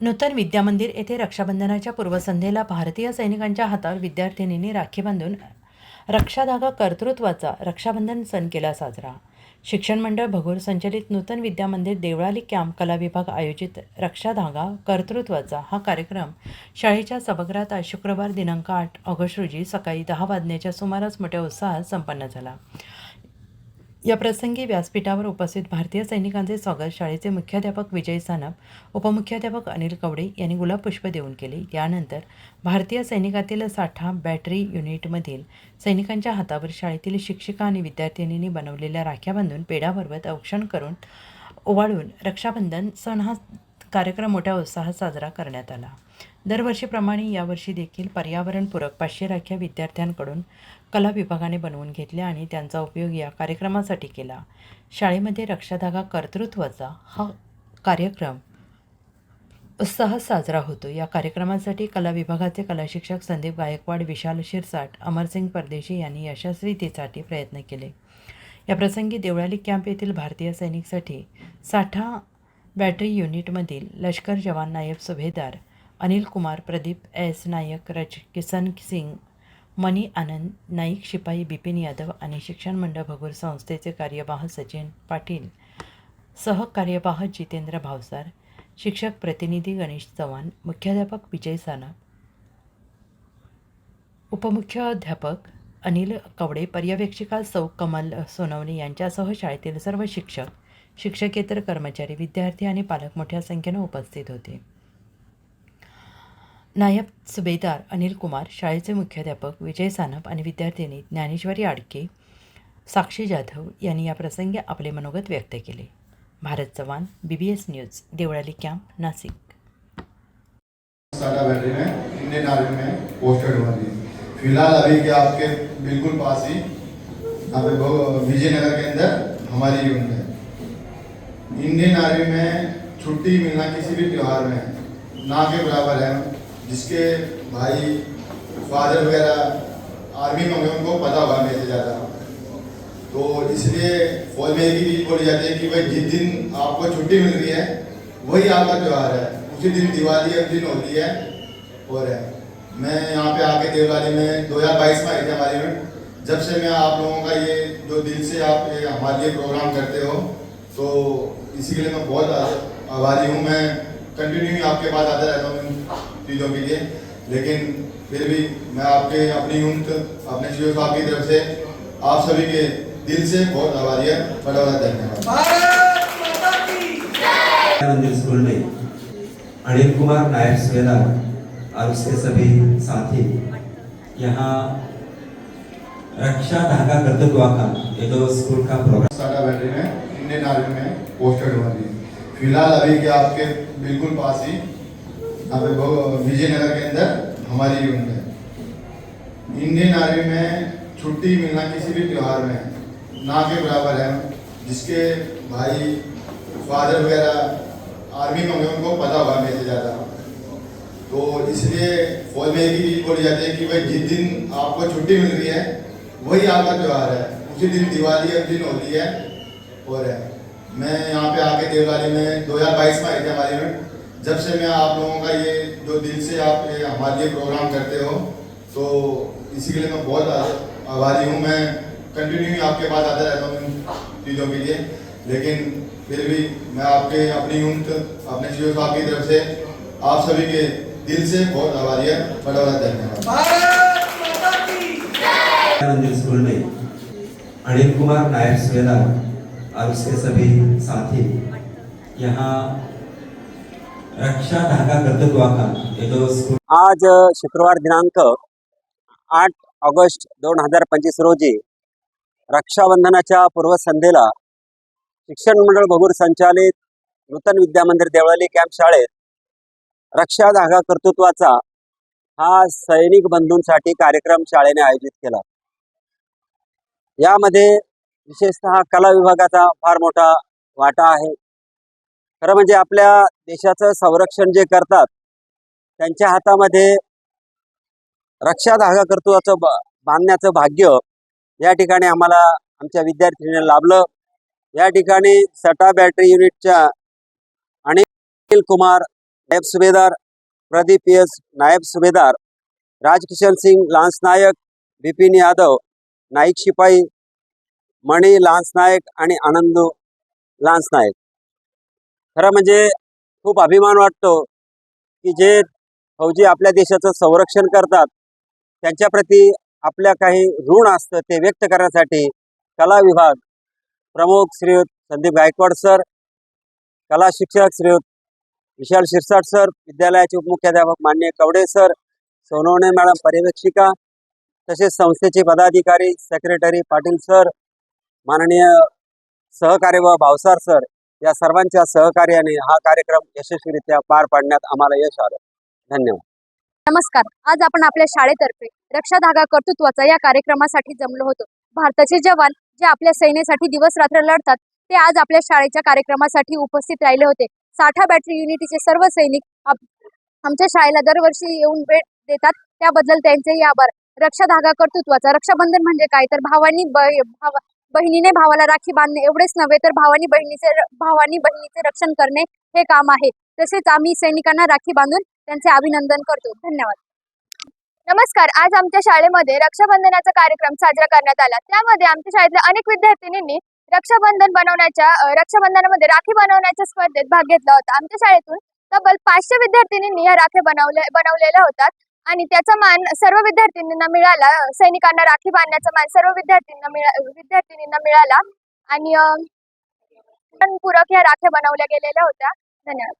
नूतन विद्यामंदिर येथे रक्षाबंधनाच्या पूर्वसंध्येला भारतीय सैनिकांच्या हातावर विद्यार्थिनींनी राखी बांधून रक्षाधागा कर्तृत्वाचा रक्षाबंधन सण केला साजरा. शिक्षण मंडळ भगूर संचलित नूतन विद्यामंदिर देवळाली कॅम्प कला विभाग आयोजित रक्षाधागा कर्तृत्वाचा हा कार्यक्रम शाळेच्या सभागृहात आज शुक्रवार दिनांक आठ ऑगस्ट रोजी सकाळी दहा वाजण्याच्या सुमारास मोठ्या उत्साहात संपन्न झाला. या प्रसंगी व्यासपीठावर उपस्थित भारतीय सैनिकांचे स्वागत. शाळेचे मुख्याध्यापक विजय सानप उपमुख्याध्यापक अनिल कवडे यांनी गुलाब पुष्प देऊन केले. यानंतर भारतीय सैनिकातील साठा बॅटरी युनिटमधील सैनिकांच्या हातावर शाळेतील शिक्षिका आणि विद्यार्थिनींनी बनवलेल्या राख्या बांधून पेढ्याबरोबर औक्षण करून ओवाळून रक्षाबंधन सण हा कार्यक्रम मोठ्या उत्साहात साजरा करण्यात आला. दरवर्षीप्रमाणे यावर्षी देखील पर्यावरणपूरक पाचशे राख्या विद्यार्थ्यांकडून कला विभागाने बनवून घेतल्या आणि त्यांचा उपयोग या कार्यक्रमासाठी केला. शाळेमध्ये रक्षाधागा कर्तृत्वाचा हा कार्यक्रम उत्साहात साजरा होतो. या कार्यक्रमासाठी कला विभागाचे कलाशिक्षक संदीप गायकवाड विशाल शिरसाट अमरसिंग परदेशी यांनी यशस्वीतेसाठी प्रयत्न केले. या प्रसंगी देवळाली कॅम्प येथील भारतीय सैनिकसाठी साठा बॅटरी युनिटमधील लष्कर जवान नायब सुभेदार अनिल कुमार प्रदीप एस नायक रज किसन सिंग मनी आनंद नाईक शिपाई बिपिन यादव आणि शिक्षण मंडळ भगूर संस्थेचे कार्यवाह सचिन पाटील. सहकार्यवाह जितेंद्र भावसार शिक्षक प्रतिनिधी गणेश चव्हाण मुख्याध्यापक विजय साना उपमुख्याध्यापक अनिल कवडे पर्यवेक्षिका सौ कमल सोनवणे यांच्यासह शाळेतील सर्व शिक्षक शिक्षकेतर कर्मचारी विद्यार्थी आणि पालक मोठ्या संख्येनं उपस्थित होते. नायब सुभेदार अनिल कुमार शाळेचे मुख्याध्यापक विजय सानप आणि विद्यार्थिनी ज्ञानेश्वरी आडके साक्षी जाधव यांनी या प्रसंगी आपले मनोगत व्यक्त केले. Bharat Chavan B B S news Deolali camp Nashik. Indian army में पोस्टेड हुआ थी फिलहाल अभी के आपके बिल्कुल पास ही यहाँ पे विजयनगर के अंदर हमारी यूनिट है। इंडियन आर्मी में छुट्टी मिलना किसी भी त्यौहार में ना के बराबर है। जिसके भाई फादर वगैरह आर्मी में होंगे, उनको पता होगा मेरे से ज़्यादा। तो इसलिए फौज में ही चीज़ बोली जाती है कि भाई जिस दिन आपको छुट्टी मिल रही है, वही आपका त्यौहार है। उसी दिन दिवाली उस दिन होली है, और है। मैं यहाँ पे आके देवलाली में 2022 में आई थी हमारी में जब से मैं आप लोगों का ये जो दिल से आप हमारे लिए प्रोग्राम करते हो तो इसी के लिए मैं बहुत आभारी हूँ। मैं कंटिन्यू आपके पास आता रहता हूँ इन चीज़ों के लिए। लेकिन फिर भी मैं आपके अपनी यूनिट अपने सी साहब की तरफ़ से आप सभी के दिल से बहुत आभारी है। बड़ा बड़ा धन्यवाद। मंदिर स्कूल में अनिल कुमार नायक सुबेदार और उसके सभी साथी। यहाँ रक्षा धागा कर्तव्य का ये जो स्कूल का प्रोग्राम साटा बैटरी में इंडियन आर्मी में पोस्टेड हुआ थी फ़िलहाल अभी के आपके बिल्कुल पास ही यहाँ पे विजयनगर के अंदर हमारी यूनिट है। इंडियन आर्मी में छुट्टी मिलना किसी भी त्यौहार में ना के बराबर है। जिसके भाई फादर वगैरह आर्मी में उनको पता हुआ मेरे ज़्यादा। तो इसलिए फौज में एक ही चीज़ बोली जाती है कि भाई, जिस दिन आपको छुट्टी मिल रही है, वही आपका त्यौहार है। उसी दिन दिवाली है दिन होली है, और है। मैं यहाँ पे आके देवलाली में 2022 में आई थी हमारी में। जब से मैं आप लोगों का ये जो दिल से आप ये हमारे लिए प्रोग्राम करते हो तो इसी के लिए मैं बहुत आभारी हूँ। मैं कंटिन्यू आपके पास आता रहता हूँ इन चीज़ों के लिए। लेकिन फिर भी मैं आपके अपनी यूनिट अपने सी साहब की तरफ़ से आप सभी के दिल से बहुत आभारी है। बड़ा बड़ा धन्यवाद। भारत माता की मंदिर स्कूल में अनिल कुमार नायक सुबेदार और उसके सभी साथी. यहाँ रक्षा धागा कर्तव्य का? ये जो आज शुक्रवार दिनांक आठ ऑगस्ट दोन हजार पंचवीस रोजी रक्षाबंधनाच्या पूर्वसंध्येला शिक्षण मंडळ भगूर संचालित नूतन विद्यामंदिर देवळाली कॅम्प शाळेत रक्षा धागा कर्तृत्वाचा हा सैनिक बंधूंसाठी कार्यक्रम शाळेने आयोजित केला. यामध्ये विशेषतः कला विभागाचा फार मोठा वाटा आहे. खरं म्हणजे आपल्या देशाचं संरक्षण जे करतात त्यांच्या हातामध्ये रक्षा धागा कर्तृत्वाचं बांधण्याचं भाग्य या ठिकाणी आम्हाला आमच्या विद्यार्थिनीने लाभलं. या ठिकाणी सटा बॅटरी युनिटच्या अनिल कुमार नायब सुभेदार प्रदीप एस नायब सुभेदार राजकिशन सिंग लान्स नायक बिपिन यादव नाईक शिपाई मणी लान्स नायक आणि आनंदू लान्स नायक खरं म्हणजे खूप अभिमान वाटतो की जे फौजी आपल्या देशाचं संरक्षण करतात त्यांच्याप्रती आपल्या काही ऋण असतं ते व्यक्त करण्यासाठी कला विभाग प्रमुख श्रीयुत संदीप गायकवाड सर कला शिक्षक श्रीयुत विशाल शिरसाट सर विद्यालयाचे उपमुख्याध्यापक मान्य कवडे सर सोनवणे मॅडम पर्यवेक्षिका तसेच संस्थेचे पदाधिकारी सेक्रेटरी पाटील सर माननीय सहकार्य व भावसार सर या सर्वांच्या सहकार्याने हा कार्यक्रम यशस्वीरित्या पार पाडण्यात आम्हाला यश आलं. धन्यवाद. नमस्कार. आज आपण आपल्या शाळेतर्फे रक्षा धागा कर्तृत्वाचा या कार्यक्रमासाठी जमलो होतो. भारताचे जवान जे आपल्या सैन्यासाठी दिवस रात्र लढतात ते आज आपल्या शाळेच्या कार्यक्रमासाठी उपस्थित राहिले होते. साठा बॅटरी युनिटीचे सर्व सैनिक आमच्या शाळेला दरवर्षी येऊन भेट देतात. त्याबद्दल त्यांचेही आभार. रक्षा धागा कर्तृत्वाचा रक्षाबंधन म्हणजे काय? तर भावांनी भाव भावा- बहिणीने भावाला राखी बांधणे एवढेच नव्हे तर भावानी बहिणीचे भावानी बहिणीचे रक्षण करणे हे काम आहे. तसेच आम्ही सैनिकांना राखी बांधून त्यांचे अभिनंदन करतो. धन्यवाद. नमस्कार. आज आमच्या शाळेमध्ये रक्षाबंधनाचा कार्यक्रम साजरा करण्यात आला. त्यामध्ये आमच्या शाळेतल्या अनेक विद्यार्थिनींनी रक्षाबंधन बनवण्याच्या रक्षाबंधनामध्ये राखी बनवण्याच्या स्पर्धेत भाग घेतला होता. आमच्या शाळेतून तब्बल पाचशे विद्यार्थिनींनी या राख्या बनवल्या बनवलेल्या होतात आणि त्याचा मान सर्व विद्यार्थिनींना मिळाला. सैनिकांना राखी बांधण्याचा मान सर्व विद्यार्थ्यांना मिळा विद्यार्थिनींना मिळाला. आणि पूरक ह्या राख्या बनवल्या गेलेल्या होत्या. धन्यवाद.